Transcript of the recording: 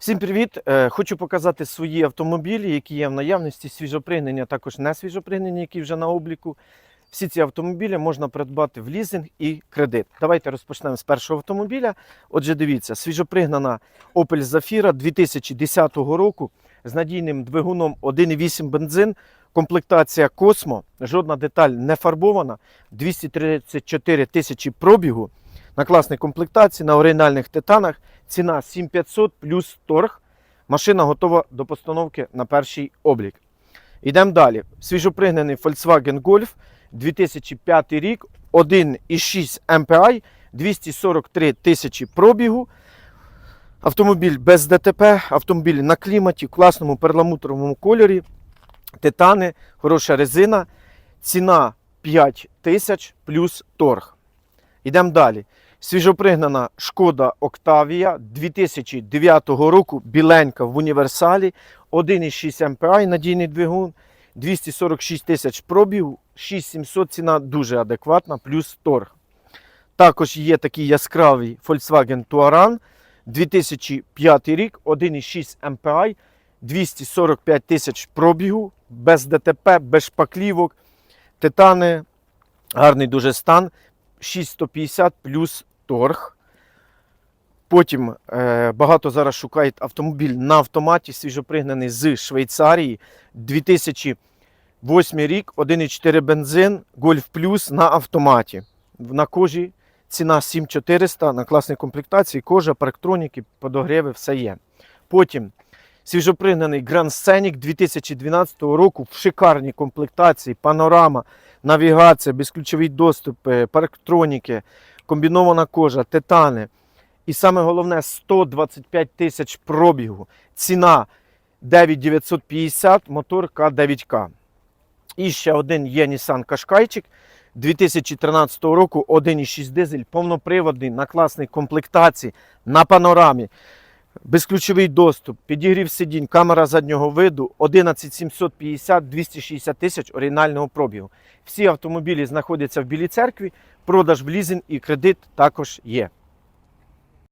Всім привіт! Е, Хочу показати свої автомобілі, які є в наявності, свіжопригнення, також не свіжопригнені, які вже на обліку. Всі ці автомобілі можна придбати в лізинг і кредит. Давайте розпочнемо з першого автомобіля. Отже, дивіться, свіжопригнана Opel Zafira 2010 року з надійним двигуном 1,8 бензин, комплектація Космо, жодна деталь не фарбована, 234 тисячі пробігу на класній комплектації, на оригінальних титанах. Ціна 7500 плюс торг. Машина готова до постановки на перший облік. Йдемо далі. Свіжопригнаний Volkswagen Golf 2005 рік, 1,6 MPI, 243 тисячі пробігу. Автомобіль без ДТП, автомобіль на кліматі, в класному перламутровому кольорі, титани, хороша резина. Ціна 5 тисяч плюс торг. Йдемо далі. Свіжопригнана Шкода Октавія 2009 року, біленька в універсалі, 1,6 MPI, надійний двигун, 246 тисяч пробігу, 6700 ціна дуже адекватна, плюс торг. Також є такий яскравий Volkswagen Touran 2005 рік, 1,6 MPI, 245 тисяч пробігу, без ДТП, без шпаклівок, титани, гарний дуже стан. 6150 плюс торг. Потім е, багато зараз шукають автомобіль на автоматі, свіжопригнаний з Швейцарії. 2008 рік, 1,4 бензин, Golf Plus на автоматі. На кожі ціна 7400 на класній комплектації, кожа, парктроніки, подогріви, все є. Потім свіжопригнаний Grand Scenic 2012 року в шикарній комплектації, панорама, навігація, безключовий доступ, е, парктроніки, комбінована кожа, титани. І саме головне 125 тисяч пробігу. Ціна 9950, мотор К9К. І ще один є Nissan Qashqaiчик 2013 року, 1,6 дизель, повноприводний, на класній комплектації, на панорамі. Безключовий доступ, підігрів сидінь, камера заднього виду, 11750, 260 тисяч оригінального пробігу. Всі автомобілі знаходяться в Білій церкві, продаж в лізинг і кредит також є.